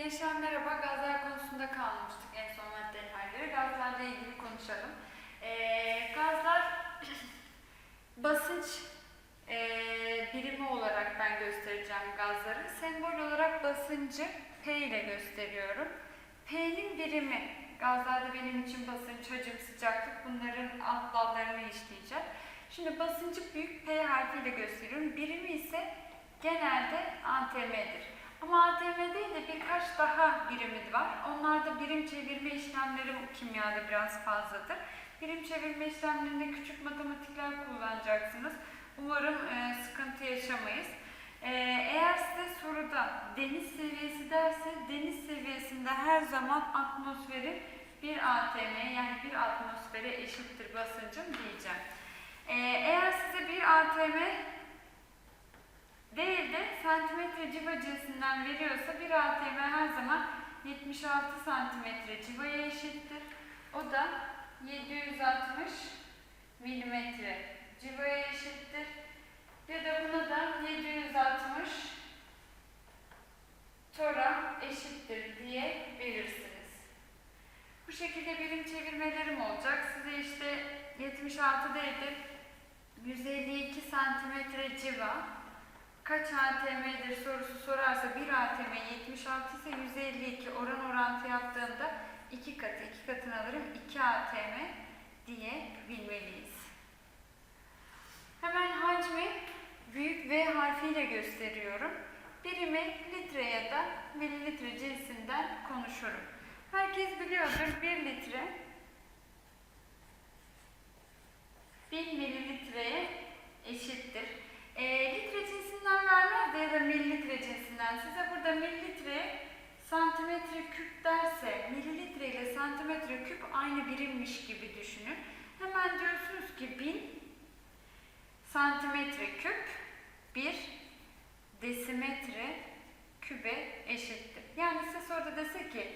Gençler merhaba. Gazlar konusunda kalmıştık en son maddelerle. Gazlarla ilgili konuşalım. Ee, gazlar basınç ee, birimi olarak ben göstereceğim gazları. Sembol olarak basıncı P ile gösteriyorum. P'nin birimi, gazlarda benim için basınç, hacim, sıcaklık bunların alt dallarını işleyeceğim. Şimdi basıncı büyük P harfiyle gösteriyorum. Birimi ise genelde ATM'dir. Ama ATM değil de birkaç daha birimi var. Onlarda birim çevirme işlemleri kimyada biraz fazladır. Birim çevirme işlemlerinde küçük matematikler kullanacaksınız. Umarım e, sıkıntı yaşamayız. E, eğer size soruda deniz seviyesi derse deniz seviyesinde her zaman atmosferin bir ATM yani bir atmosfere eşittir basıncım diyeceğim. E, eğer size bir ATM değil de santimetre civa cinsinden veriyorsa bir ATM her zaman 76 santimetre civaya eşittir. O da 760 milimetre civaya eşittir. Ya da buna da 760 tora eşittir diye verirsiniz. Bu şekilde birim çevirmelerim olacak. Size işte 76 değil de 152 santimetre civa kaç ATM'dir sorusu sorarsa bir ATM 76 ise 152 oran orantı yaptığında iki katı, iki katını alırım 2 ATM diye bilmeliyiz. Hemen hacmi büyük V harfiyle gösteriyorum. Birimi litre ya da mililitre cinsinden konuşurum. Herkes biliyordur 1 litre 1000 mililitreye eşittir. E, litre cinsinden vermez ya da mililitre cinsinden size burada mililitre santimetre küp derse mililitre ile santimetre küp aynı birimmiş gibi düşünün. Hemen diyorsunuz ki 1000 santimetre küp 1 desimetre kübe eşittir. Yani size soruda dese ki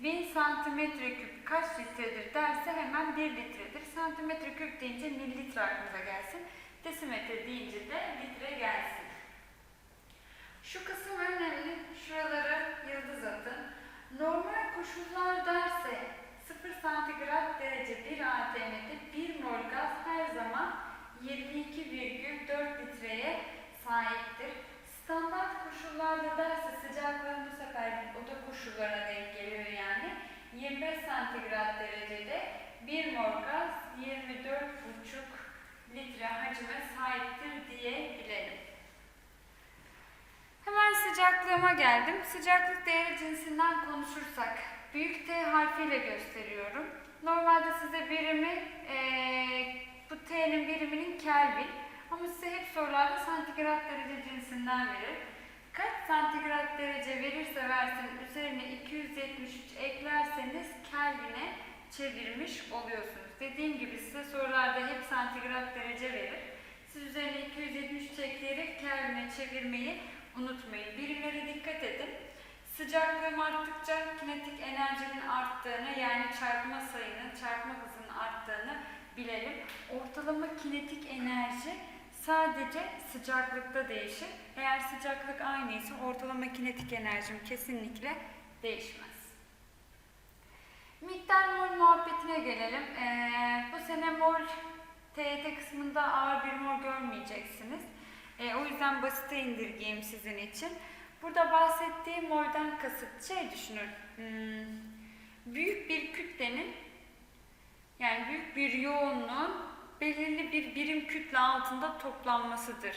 1000 santimetre küp kaç litredir derse hemen 1 litredir. Santimetre küp deyince mililitre aklınıza gelsin. Desimetre deyince de litre gelsin. Şu kısım önemli. Şuralara yıldız atın. Normal koşullar derse 0 santigrat derece 1 ATM'de 1 mol gaz her zaman 22,4 litreye sahiptir. Standart koşullarda derse sıcaklığın bu sefer oda koşullarına denk geliyor yani. 25 santigrat derecede 1 mol gaz 24,5 litre hacime sahiptir diye bilelim. Hemen sıcaklığıma geldim. Sıcaklık değeri cinsinden konuşursak büyük T harfiyle gösteriyorum. Normalde size birimi eee, bu T'nin biriminin Kelvin ama size hep sorularda santigrat derece cinsinden verir. Kaç santigrat derece verirse versin üzerine 273 eklerseniz Kelvin'e çevirmiş oluyorsunuz. Dediğim gibi size sorularda hep santigrat derece verir. Siz üzerine 273 ekleyerek Kelvin'e çevirmeyi unutmayın. Birimlere dikkat edin. Sıcaklığım arttıkça kinetik enerjinin arttığını yani çarpma sayının, çarpma hızının arttığını bilelim. Ortalama kinetik enerji sadece sıcaklıkta değişir. Eğer sıcaklık aynıysa ortalama kinetik enerjim kesinlikle değişmez. Miktar mol muhabbetine gelelim. Ee, bu sene mol TYT kısmında ağır bir mol görmeyeceksiniz. Ee, o yüzden basite indirgeyim sizin için. Burada bahsettiğim molden kasıt şey düşünün. Hmm, büyük bir kütlenin yani büyük bir yoğunluğun belirli bir birim kütle altında toplanmasıdır.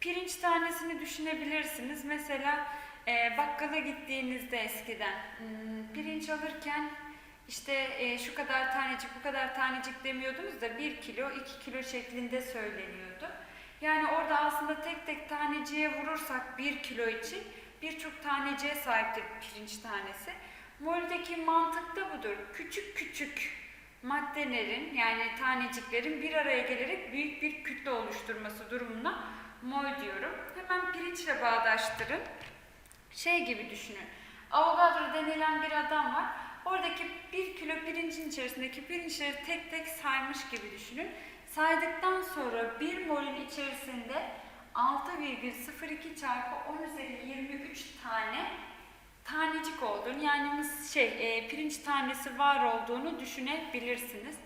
Pirinç tanesini düşünebilirsiniz. Mesela e, bakkala gittiğinizde eskiden hmm, pirinç alırken işte e, şu kadar tanecik bu kadar tanecik demiyordunuz da 1 kilo 2 kilo şeklinde söyleniyordu. Yani orada aslında tek tek taneciye vurursak 1 kilo için birçok taneciye sahiptir pirinç tanesi. Mol'deki mantık da budur. Küçük küçük maddelerin yani taneciklerin bir araya gelerek büyük bir kütle oluşturması durumuna mol diyorum. Hemen pirinçle bağdaştırın. Şey gibi düşünün. Avogadro denilen bir adam var. Oradaki bir kilo pirincin içerisindeki pirinçleri tek tek saymış gibi düşünün. Saydıktan sonra bir molün içerisinde 6,02 çarpı 10 üzeri 23 tane tane tanecik olduğunu yani şey e, pirinç tanesi var olduğunu düşünebilirsiniz.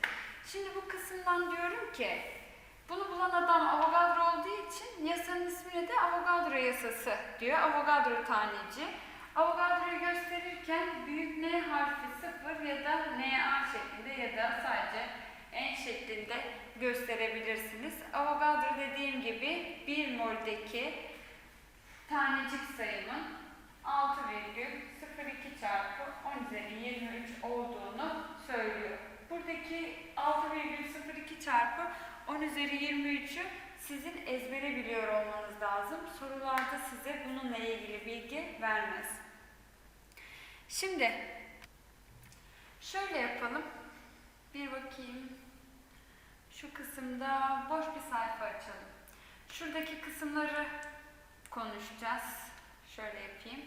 Şimdi bu kısımdan diyorum ki bunu bulan adam Avogadro olduğu için yasanın ismine de Avogadro yasası diyor. Avogadro taneci. Avogadro'yu gösterirken büyük N harfi sıfır ya da NA şeklinde ya da sadece N şeklinde gösterebilirsiniz. Avogadro dediğim gibi 1 moldeki tanecik sayımın 6,02 çarpı 10 üzeri 23 olduğunu söylüyor. Buradaki 6,02 çarpı 10 üzeri 23'ü sizin ezbere biliyor olmanız lazım. Sorularda size bununla ilgili bilgi vermez. Şimdi şöyle yapalım. Bir bakayım. Şu kısımda boş bir sayfa açalım. Şuradaki kısımları konuşacağız. Şöyle yapayım.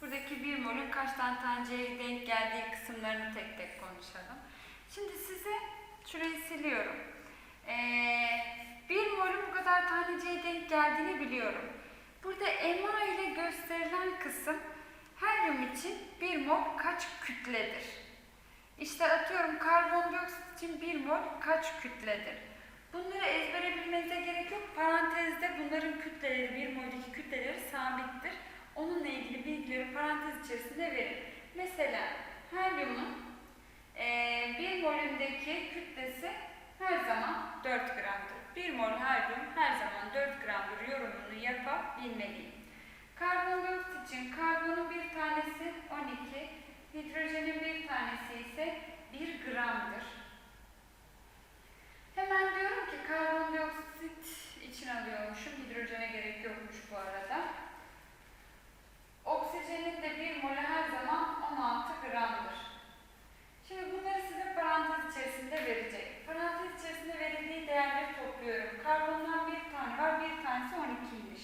Buradaki bir molün kaç tane taneceye denk geldiği kısımlarını tek tek konuşalım. Şimdi size şurayı siliyorum. Ee, bir molün bu kadar taneciye denk geldiğini biliyorum. Burada MA ile gösterilen kısım helyum için bir mol kaç kütledir? İşte atıyorum karbondioksit için bir mol kaç kütledir? Bunları ezbere bilmenize gerek yok. Parantezde bunların kütleleri, bir moldeki kütleleri sabittir. Onunla ilgili bilgileri parantez içerisinde verin. Mesela helyumun bir molündeki kütlesi her zaman 4 gramdır. Bir mol helyum her zaman 4 gramdır yorumunu yapabilmeliyim. Karbondioksit için karbonun bir tanesi 12, hidrojenin bir tanesi ise 1 gramdır. Hemen diyorum ki karbondioksit için alıyormuşum. Hidrojene gerek yokmuş bu arada. Oksijenin de bir molü her zaman 16 gramdır. Şimdi bunları size parantez içerisinde verecek. Parantez içerisinde verildiği değerleri topluyorum. Karbondan bir tane var, bir tanesi 12'ymiş.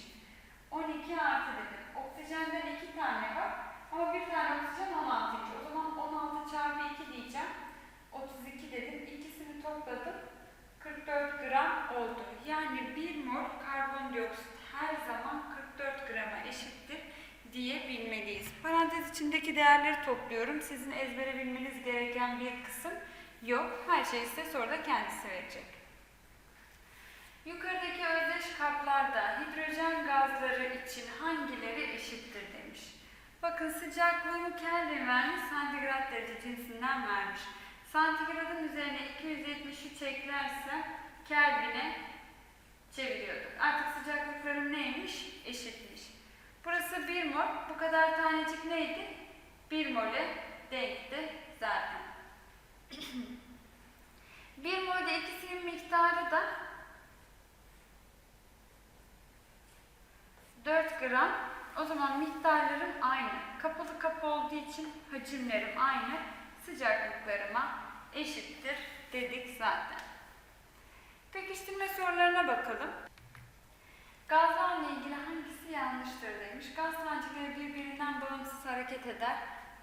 12 artı dedim. Oksijenden iki tane var ama bir tane oksijen 16'ymış. O zaman 16 çarpı 2 diyeceğim. 32 dedim. İkisini topladım. 44 gram oldu. Yani 1 mol karbondioksit her zaman 44 grama eşittir diyebilmeliyiz. Parantez içindeki değerleri topluyorum. Sizin ezbere bilmeniz gereken bir kısım yok. Her şeyi size soruda kendisi verecek. Yukarıdaki özdeş kaplarda hidrojen gazları için hangileri eşittir demiş. Bakın sıcaklığını Kelvin vermiş, santigrat derece cinsinden vermiş. Santigradın üzerine 273 eklersem Kelvin'e çeviriyorduk. Artık sıcaklıklarım neymiş? Eşitmiş. Burası 1 mol. Bu kadar tanecik neydi? 1 mole denkti zaten. 1 molde ikisinin miktarı da 4 gram. O zaman miktarlarım aynı. Kapalı kapı olduğu için hacimlerim aynı. Sıcaklıklarıma eşittir dedik zaten. Pekiştirme sorularına bakalım. Gazlarla ilgili hangisi yanlıştır demiş. Gaz tanecikleri birbirinden bağımsız hareket eder.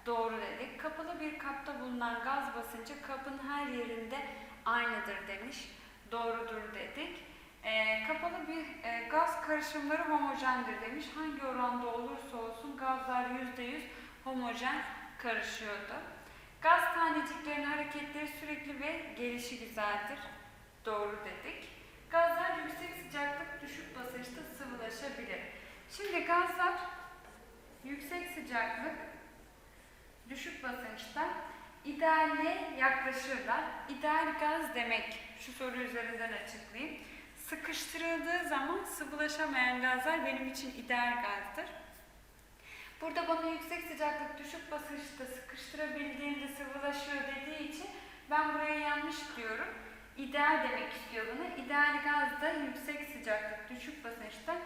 Doğru dedik. Kapalı bir kapta bulunan gaz basıncı kapın her yerinde aynıdır demiş. Doğrudur dedik. Ee, kapalı bir e, gaz karışımları homojendir demiş. Hangi oranda olursa olsun gazlar %100 homojen karışıyordu. Gaz taneciklerinin hareketleri sürekli ve gelişi güzeldir. Doğru dedik. Gazlar yüksek sıcaklık, düşük basınçta sıvılaşabilir. Şimdi gazlar yüksek sıcaklık, düşük basınçta ideale yaklaşırlar. İdeal gaz demek, şu soru üzerinden açıklayayım. Sıkıştırıldığı zaman sıvılaşamayan gazlar benim için ideal gazdır. Burada bana yüksek sıcaklık, düşük basınçta sıkıştırabildiğinde sıvılaşıyor dediği için ben buraya yanlış diyorum. İdeal demek istiyor bana. İdeal gaz da yüksek sıcaklık, düşük basınçta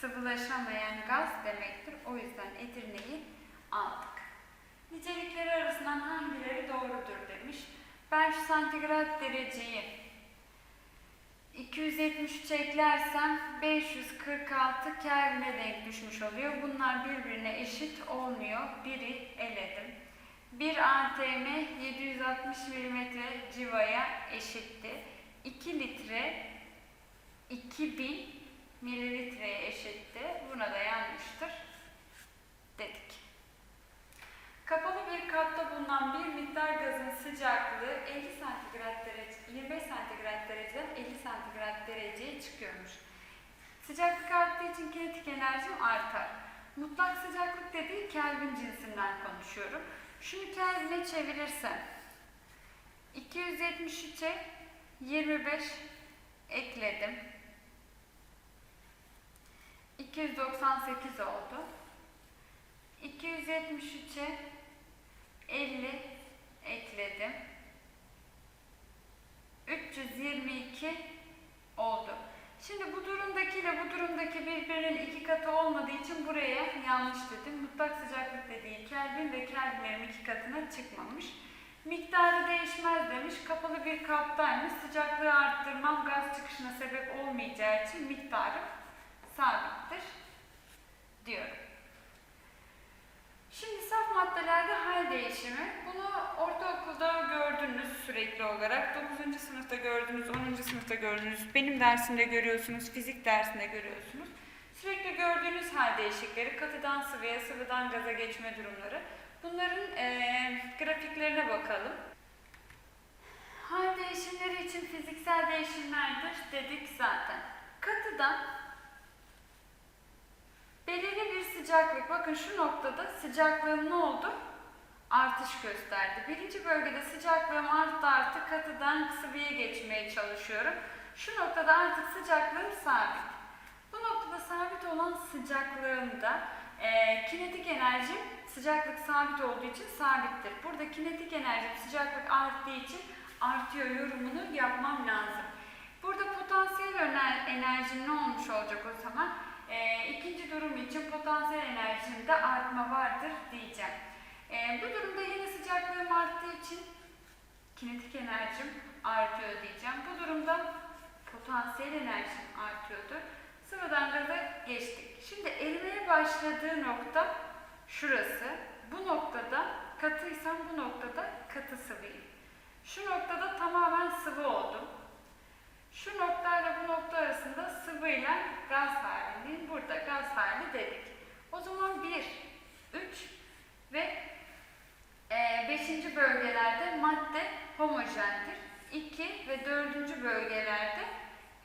sıvılaşamayan gaz demektir. O yüzden Edirne'yi aldık. Nicelikleri arasından hangileri doğrudur demiş. Ben santigrat dereceyi 273 eklersem 546 Kelvin'e denk düşmüş oluyor. Bunlar birbirine eşit olmuyor. Biri eledim. 1 ATM 760 mm civaya eşitti. 2 litre 2000 mililitreye eşitti. Buna da yanlıştır dedik. sıcaklığı 50 santigrat derece, 25 santigrat dereceden 50 santigrat çıkıyormuş. Sıcaklık arttığı için kinetik enerjim artar. Mutlak sıcaklık dediği Kelvin cinsinden konuşuyorum. Şunu Kelvin'e çevirirsem 273'e 25 ekledim. 298 oldu. 273'e 50 ekledim. 322 oldu. Şimdi bu durumdaki ile bu durumdaki birbirinin iki katı olmadığı için buraya yanlış dedim. Mutlak sıcaklık dediği Kelvin ve Kelvinlerin iki katına çıkmamış. Miktarı değişmez demiş. Kapalı bir kaptaymış. Sıcaklığı arttırmam gaz çıkışına sebep olmayacağı için miktarı sabittir diyorum. Şimdi saf maddelerde hal değişimi. Bunu ortaokulda gördünüz sürekli olarak. 9. sınıfta gördünüz, 10. sınıfta gördünüz. Benim dersimde görüyorsunuz, fizik dersinde görüyorsunuz. Sürekli gördüğünüz hal değişikleri, katıdan sıvıya, sıvıdan gaza geçme durumları. Bunların eee, grafiklerine bakalım. Hal değişimleri için fiziksel değişimlerdir dedik zaten. Katıdan belirli bir sıcaklık, bakın şu noktada sıcaklığım ne oldu? Artış gösterdi. Birinci bölgede sıcaklığım arttı arttı, katıdan sıvıya geçmeye çalışıyorum. Şu noktada artık sıcaklığım sabit. Bu noktada sabit olan sıcaklığımda eee kinetik enerjim sıcaklık sabit olduğu için sabittir. Burada kinetik enerjim sıcaklık arttığı için artıyor yorumunu yapmam lazım. Burada potansiyel enerjim ne olmuş olacak o zaman? Ee, ikinci durum için potansiyel enerjimde artma vardır diyeceğim. Ee, bu durumda yine sıcaklığım arttığı için kinetik enerjim artıyor diyeceğim. Bu durumda potansiyel enerjim artıyordu. Sıvıdan gaza geçtik. Şimdi erimeye başladığı nokta şurası. Bu noktada katıysam bu noktada katı sıvıyım. Şu noktada tamamen sıvı oldum. Şu noktayla bu nokta arasında sıvıyla gaz halindeyim. Burada gaz hali dedik. O zaman 1, 3 ve 5. bölgelerde madde homojendir. 2 ve 4. bölgelerde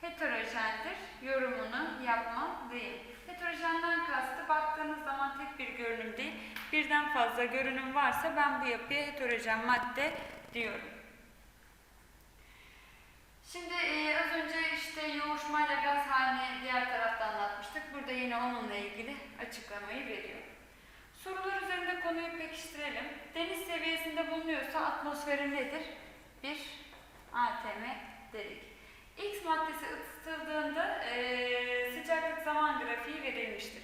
heterojendir. Yorumunu yapmalıyım. Heterojenden kastı baktığınız zaman tek bir görünüm değil, birden fazla görünüm varsa ben bu yapıya heterojen madde diyorum. Şimdi e, az önce işte yoğuşmayla gaz halini diğer tarafta anlatmıştık. Burada yine onunla ilgili açıklamayı veriyor. Sorular üzerinde konuyu pekiştirelim. Deniz seviyesinde bulunuyorsa atmosferi nedir? Bir ATM dedik. X maddesi ısıtıldığında e, sıcaklık zaman grafiği verilmiştir.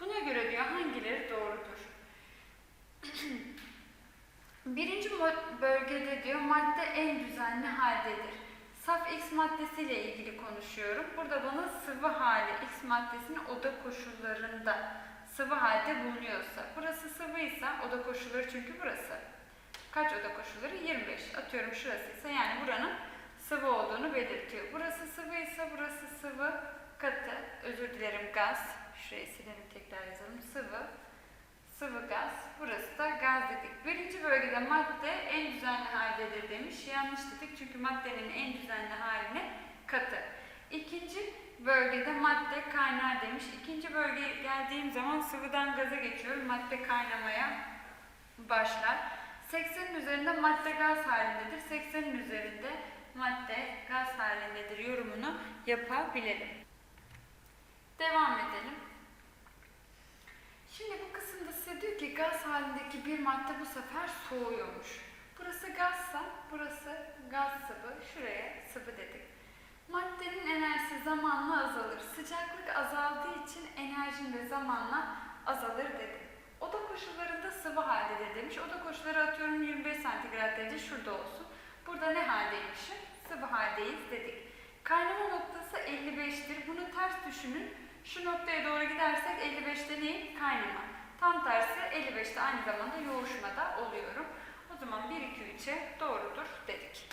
Buna göre diyor hangileri doğrudur? Birinci bölgede diyor madde en düzenli haldedir. Saf X maddesiyle ilgili konuşuyorum. Burada bana sıvı hali X maddesinin oda koşullarında sıvı halde bulunuyorsa. Burası sıvıysa oda koşulları çünkü burası. Kaç oda koşulları? 25. Atıyorum şurasıysa yani buranın sıvı olduğunu belirtiyor. Burası sıvıysa burası sıvı katı. Özür dilerim gaz. Şurayı silelim tekrar yazalım. Sıvı sıvı gaz. Burası da gaz dedik. Birinci bölgede madde en düzenli haldedir demiş. Yanlış dedik çünkü maddenin en düzenli haline katı. İkinci bölgede madde kaynar demiş. İkinci bölgeye geldiğim zaman sıvıdan gaza geçiyorum. Madde kaynamaya başlar. 80'in üzerinde madde gaz halindedir. 80'in üzerinde madde gaz halindedir yorumunu yapabilirim. Devam edelim. Şimdi bu kısımda size diyor ki gaz halindeki bir madde bu sefer soğuyormuş. Burası gazsa burası gaz sıvı, şuraya sıvı dedik. Maddenin enerjisi zamanla azalır. Sıcaklık azaldığı için enerjin de zamanla azalır dedim. Oda koşullarında sıvı haldedir demiş. Oda koşulları atıyorum 25 santigrat derece şurada olsun. Burada ne haldeymişim? Sıvı haldeyiz dedik. Kaynama noktası 55'tir. Bunu ters düşünün. Şu noktaya doğru gidersek 55'te ne? Kaynama. Tam tersi 55'te aynı zamanda yoğuşmada oluyorum. O zaman 1, 2, 3'e doğrudur dedik.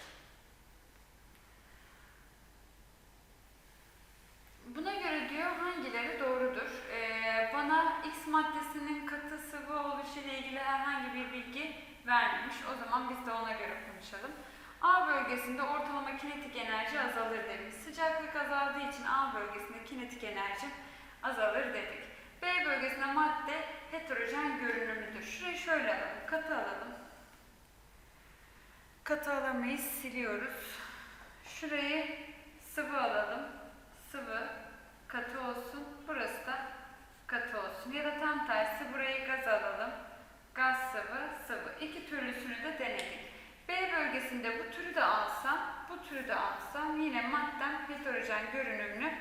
Buna göre diyor hangileri doğrudur? Ee, bana X maddesinin katı sıvı sıvı oluşu ile ilgili herhangi bir bilgi vermemiş. O zaman biz de ona göre konuşalım. A bölgesinde ortalama kinetik enerji azalır demiş. Sıcaklık azaldığı için A bölgesinde kinetik enerji azalır dedik. B bölgesinde madde heterojen görünümlüdür. Şurayı şöyle alalım. Katı alalım. Katı alamayız. Siliyoruz. Şurayı sıvı alalım. Sıvı katı olsun. Burası da katı olsun. Ya da tam tersi burayı gaz alalım. Gaz sıvı sıvı. İki türlüsünü de denedik. B bölgesinde bu türü de alsam, bu türü de alsam yine maddem heterojen görünümlü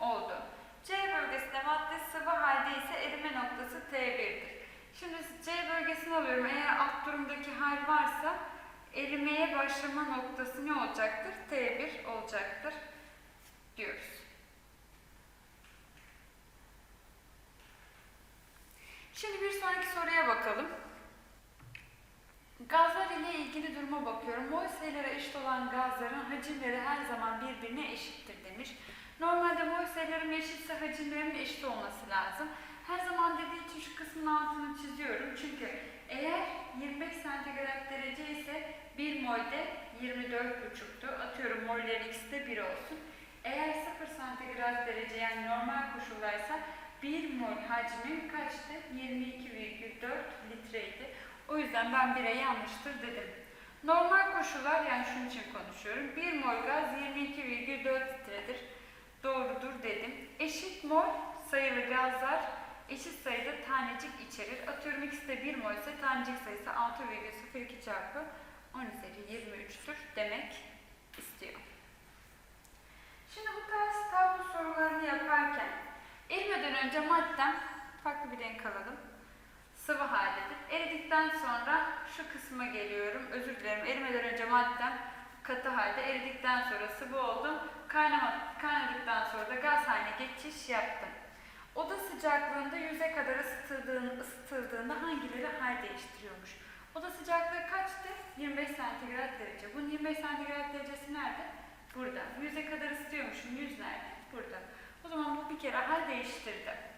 oldu. C bölgesinde madde sıvı halde ise erime noktası T1'dir. Şimdi C bölgesini alıyorum. Eğer alt durumdaki hal varsa erimeye başlama noktası ne olacaktır? T1 olacaktır diyoruz. Şimdi bir sonraki soruya bakalım. Gazlar ile ilgili duruma bakıyorum. Sayılara eşit olan gazların hacimleri her zaman birbirine eşittir demiş. Normalde sayılarım eşitse hacimlerimin eşit olması lazım. Her zaman dediği için şu kısmın altını çiziyorum. Çünkü eğer 25 santigrat derece ise 1 molde 24,5'tu. Atıyorum mollerin ikisi de 1 olsun. Eğer 0 santigrat derece yani normal koşullarsa 1 mol hacmi kaçtı? 22,4 litreydi. O yüzden ben 1'e yanlıştır dedim. Normal koşullar yani şunun için konuşuyorum. 1 mol gaz 22,4 litredir. Doğrudur dedim. Eşit mol sayılı gazlar eşit sayıda tanecik içerir. Atıyorum ikisi de 1 mol ise tanecik sayısı 6,02 çarpı 10 üzeri 23'tür demek istiyor. Şimdi bu tarz tablo sorularını yaparken erimeden önce maddem farklı bir renk alalım sıvı haldedir. Eridikten sonra şu kısma geliyorum. Özür dilerim. Erimeden önce maddem katı halde. Eridikten sonra sıvı oldum. Kaynama, kaynadıktan sonra da gaz haline geçiş yaptım. Oda sıcaklığında yüze kadar ısıtıldığında, ısıtıldığında hangileri hal değiştiriyormuş? Oda sıcaklığı kaçtı? 25 santigrat derece. Bunun 25 santigrat derecesi nerede? Burada. Yüze kadar ısıtıyormuşum. Yüz nerede? Burada. O zaman bu bir kere hal değiştirdi.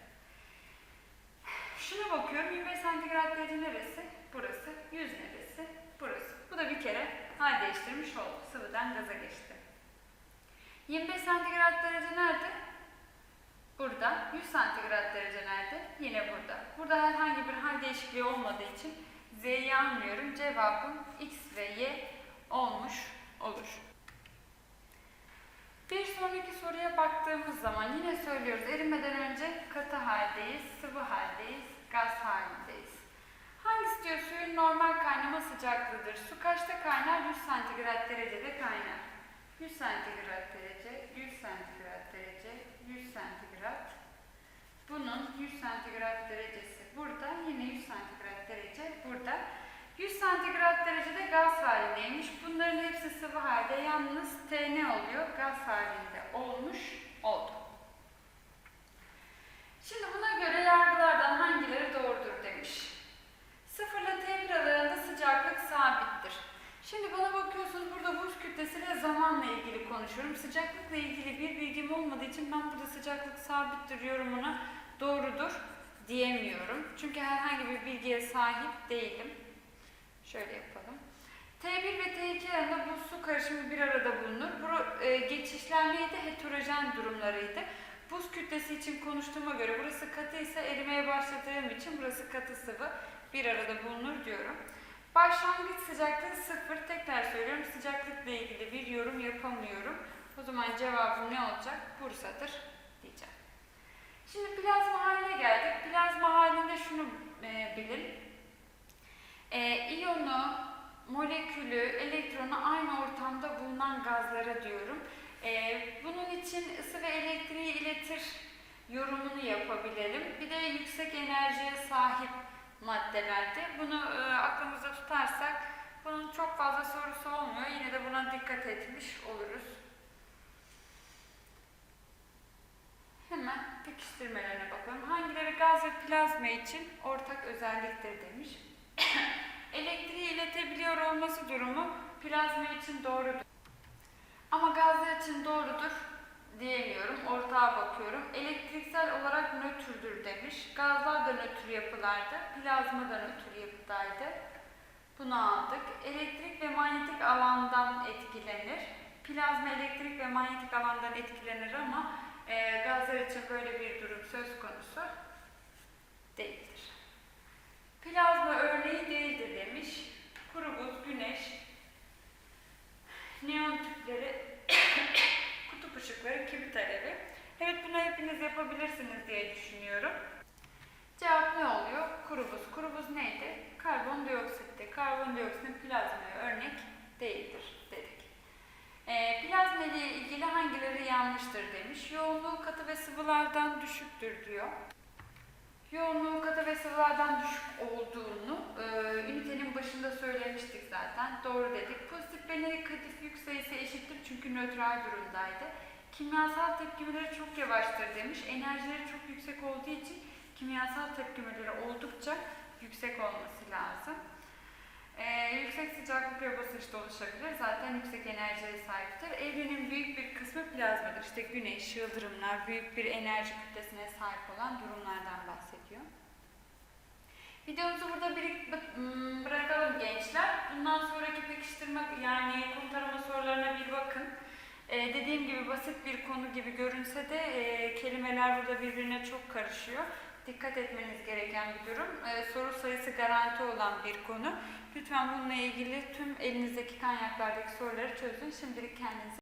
Şuna bakıyorum 25 santigrat derece neresi? Burası. 100 neresi? Burası. Bu da bir kere hal değiştirmiş oldu. Sıvıdan gaza geçti. 25 santigrat derece nerede? Burada. 100 santigrat derece nerede? Yine burada. Burada herhangi bir hal değişikliği olmadığı için Z'yi almıyorum. Cevabım X ve Y olmuş olur. Bir sonraki soruya baktığımız zaman yine söylüyoruz. Erimeden önce katı haldeyiz, sıvı haldeyiz, gaz halindeyiz. Hangisi diyor suyun normal kaynama sıcaklığıdır? Su kaçta kaynar? 100 santigrat derecede kaynar. 100 santigrat derece, 100 santigrat derece, 100 santigrat. Bunun 100 santigrat derecesi burada, yine 100 santigrat derece burada. 100 santigrat derecede gaz halindeymiş. Bunların hepsi sıvı halde. Yalnız T ne oluyor? Gaz halinde olmuş oldu. Şimdi buna göre yargılardan hangileri doğrudur demiş. 0 ile T1 aralığında sıcaklık sabittir. Şimdi bana bakıyorsunuz burada buz kütlesiyle zamanla ilgili konuşuyorum. Sıcaklıkla ilgili bir bilgim olmadığı için ben burada sıcaklık sabittir yorumuna doğrudur diyemiyorum. Çünkü herhangi bir bilgiye sahip değilim. Şöyle yapalım. T1 ve T2 arasında bu su karışımı bir arada bulunur. Bu e, geçişler neydi? Heterojen durumlarıydı. Buz kütlesi için konuştuğuma göre burası katı ise erimeye başladığım için burası katı sıvı bir arada bulunur diyorum. Başlangıç sıcaklığı sıfır. Tekrar söylüyorum sıcaklıkla ilgili bir yorum yapamıyorum. O zaman cevabım ne olacak? Bursa'dır diyeceğim. Şimdi plazma haline geldik. Plazma halinde şunu e, bilin. E, iyonu, molekülü, elektronu aynı ortamda bulunan gazlara diyorum. E, bunun için ısı ve elektriği iletir yorumunu yapabilelim. Bir de yüksek enerjiye sahip maddelerde. Bunu e, aklımızda tutarsak bunun çok fazla sorusu olmuyor. Yine de buna dikkat etmiş oluruz. Hemen pekiştirmelerine bakalım. Hangileri gaz ve plazma için ortak özelliktir demiş. Elektriği iletebiliyor olması durumu plazma için doğrudur. Ama gazlar için doğrudur diyemiyorum. Ortağa bakıyorum. Elektriksel olarak nötrdür demiş. Gazlar da nötr yapılardı. Plazma da nötr yapıdaydı. Bunu aldık. Elektrik ve manyetik alandan etkilenir. Plazma elektrik ve manyetik alandan etkilenir ama e, gazlar için böyle bir durum söz konusu değildir. Plazma örneği değildir demiş. Kuru buz, güneş, neon tüpleri, kutup ışıkları, kibrit alevi. Evet bunu hepiniz yapabilirsiniz diye düşünüyorum. Cevap ne oluyor? Kuru buz. Kuru buz neydi? Karbondioksitti. Karbondioksitin plazmaya örnek değildir dedik. E, plazma ile ilgili hangileri yanlıştır demiş. Yoğunluğu katı ve sıvılardan düşüktür diyor. Yoğunluğu katı ve sıvılardan düşük olduğunu e, ünitenin başında söylemiştik zaten. Doğru dedik. Pozitif ve negatif yük sayısı eşittir çünkü nötral durumdaydı. Kimyasal tepkimeleri çok yavaştır demiş. Enerjileri çok yüksek olduğu için kimyasal tepkimeleri oldukça yüksek olması lazım. Ee, yüksek sıcaklık ve basınçta oluşabilir. Zaten yüksek enerjiye sahiptir. Evrenin büyük bir kısmı plazmadır. İşte güneş, yıldırımlar, büyük bir enerji kütlesine sahip olan durumlardan bahsediyor. Videomuzu burada bir, bı- bırakalım gençler. Bundan sonraki pekiştirme yani konu tarama sorularına bir bakın. Ee, dediğim gibi basit bir konu gibi görünse de e, kelimeler burada birbirine çok karışıyor. Dikkat etmeniz gereken bir durum. Ee, soru sayısı garanti olan bir konu. Lütfen bununla ilgili tüm elinizdeki kaynaklardaki soruları çözün. Şimdilik kendinize